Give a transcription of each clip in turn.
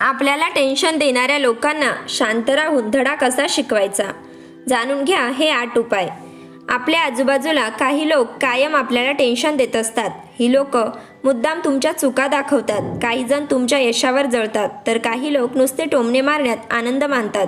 आपल्याला टेन्शन देणाऱ्या लोकांना शांत राहून धडा कसा शिकवायचा? जाणून घ्या हे आठ उपाय. आपल्या आजूबाजूला काही लोक कायम आपल्याला टेन्शन देत असतात. ही लोक मुद्दाम तुमच्या चुका दाखवतात. काही जण तुमच्या यशावर जळतात. तर काही लोक नुसते टोमणे मारण्यात आनंद मानतात.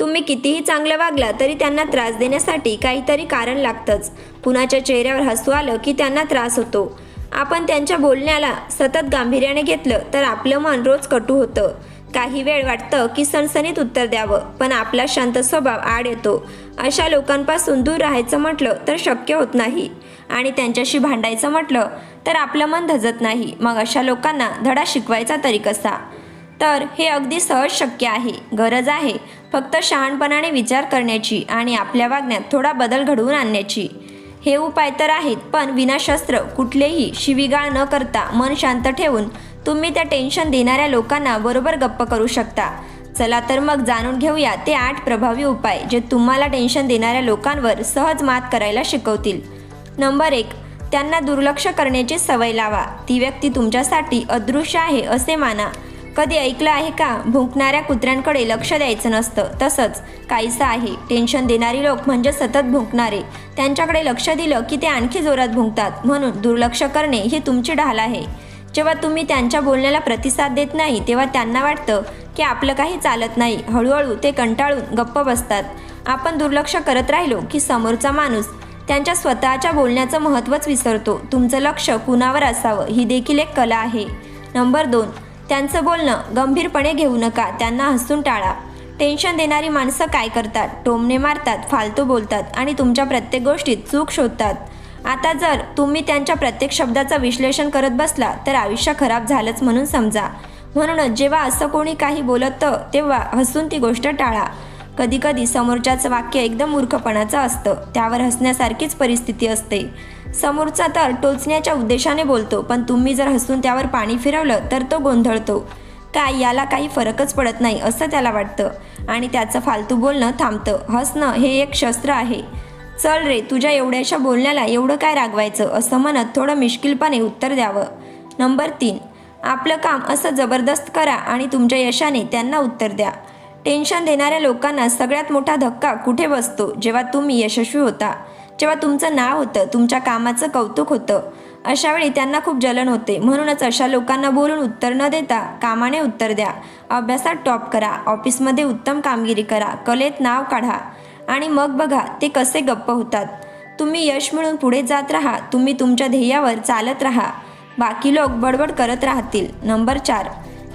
तुम्ही कितीही चांगलं वागला तरी त्यांना त्रास देण्यासाठी काहीतरी कारण लागतंच. कुणाच्या चेहऱ्यावर हसू आलं की त्यांना त्रास होतो. आपण त्यांच्या बोलण्याला सतत गांभीर्याने घेतलं तर आपलं मन रोज कटू होतं. काही वेळ वाटतं की सणसणीत उत्तर द्यावं पण आपला शांत स्वभाव आड येतो. अशा लोकांपासून दूर राहायचं म्हटलं तर शक्य होत नाही. आणि त्यांच्याशी भांडायचं म्हटलं तर आपलं मन धजत नाही. मग अशा लोकांना धडा शिकवायचा तरी कसा? तर हे अगदी सहज शक्य आहे. गरज आहे फक्त शहाणपणाने विचार करण्याची आणि आपल्या वागण्यात थोडा बदल घडवून आणण्याची. हे उपाय तर आहेत पण विनाशस्त्र कुठलेही शिवीगाळ न करता मन शांत ठेवून तुम्ही त्या टेन्शन देणाऱ्या लोकांना बरोबर गप्प करू शकता. चला तर मग जाणून घेऊया ते आठ प्रभावी उपाय जे तुम्हाला टेन्शन देणाऱ्या लोकांवर सहज मात करायला शिकवतील. नंबर एक त्यांना दुर्लक्ष करण्याची सवय लावा. ती व्यक्ती तुमच्यासाठी अदृश्य आहे असे माना. कधी ऐकलं आहे का? भुंकणाऱ्या कुत्र्यांकडे लक्ष द्यायचं नसतं. तसंच काहीसं आहे. टेन्शन देणारी लोक म्हणजे सतत भुंकणारे. त्यांच्याकडे लक्ष दिलं की ते आणखी जोरात भुंकतात. म्हणून दुर्लक्ष करणे ही तुमची ढाल आहे. जेव्हा तुम्ही त्यांच्या बोलण्याला प्रतिसाद देत नाही तेव्हा त्यांना वाटतं की आपलं काही चालत नाही. हळूहळू ते कंटाळून गप्प बसतात. आपण दुर्लक्ष करत राहिलो की समोरचा माणूस त्यांच्या स्वतःच्या बोलण्याचं महत्त्वच विसरतो. तुमचं लक्ष कुणावर असावं? ही देखील एक कला आहे. नंबर दोन. त्यांचं बोलणं गंभीरपणे घेऊ नका त्यांना हसून टाळा. टेन्शन देणारी माणसं काय करतात? टोमणे मारतात फालतू बोलतात आणि तुमच्या प्रत्येक गोष्टीत चूक शोधतात. आता जर तुम्ही त्यांच्या प्रत्येक शब्दाचं विश्लेषण करत बसला तर आयुष्य खराब झालंच म्हणून समजा. म्हणूनच जेव्हा असं कोणी काही बोलतं तेव्हा हसून ती गोष्ट टाळा. कधीकधी समोरच्याचं वाक्य एकदम मूर्खपणाचं असतं. त्यावर हसण्यासारखीच परिस्थिती असते. समोरचा तर टोचण्याच्या उद्देशाने बोलतो पण तुम्ही जर हसून त्यावर पाणी फिरवलं तर तो गोंधळतो. काय याला काही फरकच पडत नाही असं त्याला वाटतं. आणि त्याचं फालतू बोलणं थांबतं. हसणं हे एक शस्त्र आहे. चल रे तुझ्या एवढ्याशा बोलण्याला एवढं काय रागवायचं असं म्हणत थोडं मिश्किलपणे उत्तर द्यावं. नंबर तीन. आपलं काम असं जबरदस्त करा आणि तुमच्या यशाने त्यांना उत्तर द्या. टेन्शन देणाऱ्या लोकांना सगळ्यात मोठा धक्का कुठे बसतो? जेव्हा तुम्ही यशस्वी होता जेव्हा तुमचं नाव होतं तुमच्या कामाचं कौतुक होतं अशावेळी त्यांना खूप जलन होते. म्हणूनच अशा लोकांना बोलून उत्तर न देता कामाने उत्तर द्या. अभ्यासात टॉप करा ऑफिसमध्ये उत्तम कामगिरी करा कलेत नाव काढा आणि मग बघा ते कसे गप्प होतात. तुम्ही यश मिळून पुढे जात राहा तुम्ही तुमच्या ध्येयावर चालत राहा. बाकी लोक बडबड करत राहतील. नंबर चार.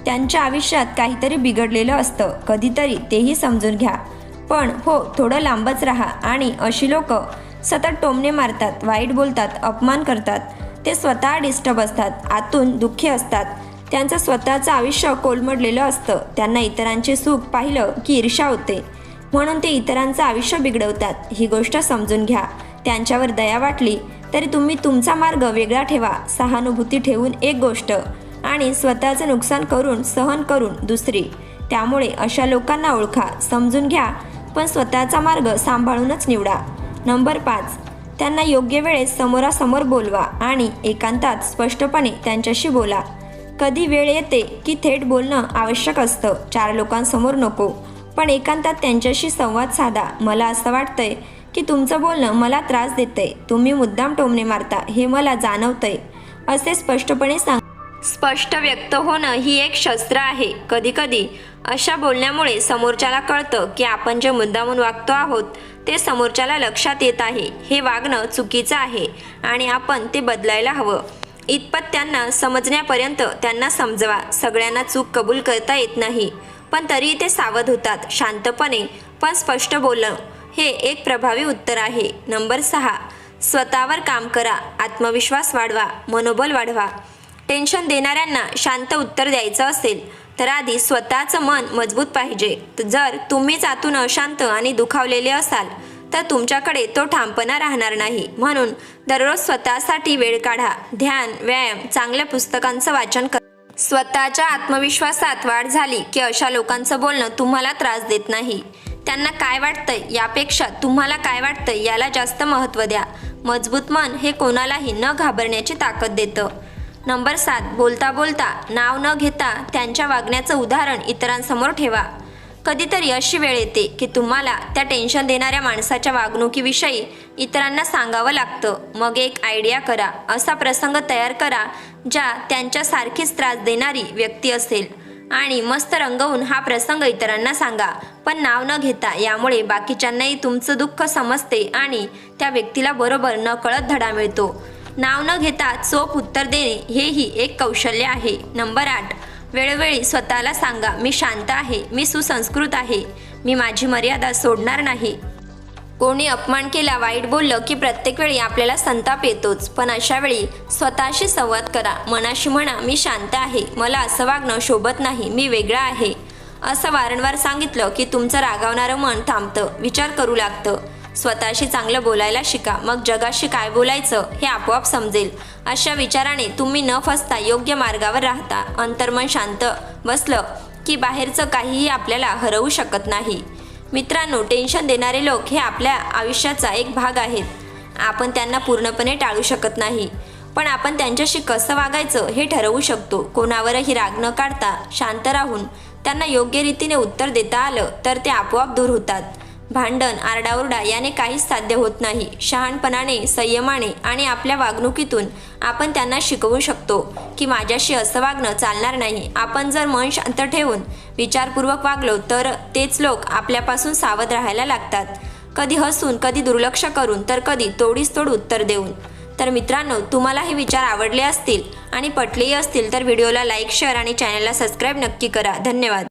त्यांच्या आयुष्यात काहीतरी बिघडलेलं असतं. कधीतरी तेही समजून घ्या. पण हो थोडं लांबच राहा आणि अशी लोक सतत टोमणे मारतात वाईट बोलतात अपमान करतात. ते स्वतः डिस्टर्ब असतात आतून दुःखी असतात. त्यांचं स्वतःचं आयुष्य कोलमडलेलं असतं. त्यांना इतरांचे सुख पाहिलं की ईर्षा होते. म्हणून ते इतरांचं आयुष्य बिघडवतात. ही गोष्ट समजून घ्या. त्यांच्यावर दया वाटली तरी तुम्ही तुमचा मार्ग वेगळा ठेवा. सहानुभूती ठेवून एक गोष्ट आणि स्वतःचं नुकसान करून सहन करून दुसरी. त्यामुळे अशा लोकांना ओळखा समजून घ्या पण स्वतःचा मार्ग सांभाळूनच निवडा. नंबर पाच. त्यांना योग्य वेळेस समोरासमोर बोलवा आणि एकांतात स्पष्टपणे त्यांच्याशी बोला. कधी वेळ येते की थेट बोलणं आवश्यक असतं चार लोकांसमोर नको. पण एकांतात त्यांच्याशी संवाद साधा. मला असं वाटतंय की तुमचं बोलणं मला त्रास देतंय. तुम्ही मुद्दाम टोमणे मारता हे मला जाणवतंय. असे स्पष्टपणे सांग स्पष्ट व्यक्त होणं ही एक शस्त्र आहे. कधीकधी अशा बोलण्यामुळे समोरच्याला कळतं की आपण जे मुद्दामून वागतो आहोत ते समोरच्याला लक्षात येत आहे. हे वागणं चुकीचं आहे आणि आपण ते बदलायला हवं. इतपत त्यांना समजण्यापर्यंत त्यांना समजवा. सगळ्यांना चूक कबूल करता येत नाही. पण तरीही ते सावध होतात शांतपणे पण स्पष्ट बोलणं. हे एक प्रभावी उत्तर आहे. नंबर सहा. स्वतःवर काम करा. आत्मविश्वास वाढवा. मनोबल वाढवा. टेन्शन देणाऱ्यांना शांत उत्तर द्यायचं असेल तर आधी स्वतःचं मन मजबूत पाहिजे. जर तुम्हीच आतून अशांत आणि दुखावलेले असाल तर तुमच्याकडे तो ठामपणा राहणार नाही. म्हणून दररोज स्वतःसाठी वेळ काढा. ध्यान व्यायाम चांगल्या पुस्तकांचं वाचन करा. स्वतःच्या आत्मविश्वासात वाढ झाली की अशा लोकांचं बोलणं तुम्हाला त्रास देत नाही. त्यांना काय वाटतंय यापेक्षा तुम्हाला काय वाटतंय याला जास्त महत्त्व द्या. मजबूत मन हे कोणालाही न घाबरण्याची ताकद देतं. नंबर सात बोलता बोलता नाव न घेता त्यांच्या वागण्याचं उदाहरण इतरांसमोर ठेवा. कधीतरी अशी वेळ येते की तुम्हाला त्या टेन्शन देणाऱ्या माणसाच्या वागणुकीविषयी इतरांना सांगावं लागतं. मग एक आयडिया करा असा प्रसंग तयार करा ज्या त्यांच्यासारखीच त्रास देणारी व्यक्ती असेल. आणि मस्त रंगवून हा प्रसंग इतरांना सांगा. पण नाव न घेता यामुळे बाकीच्यांनाही तुमचं दुःख समजते आणि त्या व्यक्तीला बरोबर नकळत धडा मिळतो. नाव न घेता चोप उत्तर देणे हेही एक कौशल्य आहे. नंबर आठ. वेळोवेळी स्वतःला सांगा मी शांत आहे मी सुसंस्कृत आहे मी माझी मर्यादा सोडणार नाही. कोणी अपमान केला वाईट बोललं की प्रत्येक वेळी आपल्याला संताप येतोच. पण अशा वेळी स्वतःशी संवाद करा मनाशी म्हणा मी शांत आहे मला असं वागणं शोभत नाही मी वेगळा आहे. असं वारंवार सांगितलं की तुमचं रागावणारं मन थांबतं विचार करू लागतं. स्वतःशी चांगलं बोलायला शिका. मग जगाशी काय बोलायचं हे आपोआप समजेल. अशा विचाराने तुम्ही न फसता योग्य मार्गावर राहता. अंतर्मन शांत बसलं की बाहेरचं काहीही आपल्याला हरवू शकत नाही. मित्रांनो टेन्शन देणारे लोक हे आपल्या आयुष्याचा एक भाग आहेत. आपण त्यांना पूर्णपणे टाळू शकत नाही. पण आपण त्यांच्याशी कसं वागायचं हे ठरवू शकतो. कोणावरही राग न काढता शांत राहून त्यांना योग्य रीतीने उत्तर देता आलं तर ते आपोआप दूर होतात. भांडण आरडाओरडा याने काहीच साध्य होत नाही. शहाणपणाने संयमाने आणि आपल्या वागणुकीतून आपण त्यांना शिकवू शकतो की माझ्याशी असं वागणं चालणार नाही. आपण जर मन शांत ठेवून विचारपूर्वक वागलो तर तेच लोक आपल्यापासून सावध राहायला लागतात. कधी हसून कधी दुर्लक्ष करून तर कधी तोडीस तोड उत्तर देऊन. तर मित्रांनो तुम्हाला हे विचार आवडले असतील आणि पटलेही असतील तर व्हिडिओला लाईक शेअर आणि चॅनलला सबस्क्राईब नक्की करा. धन्यवाद.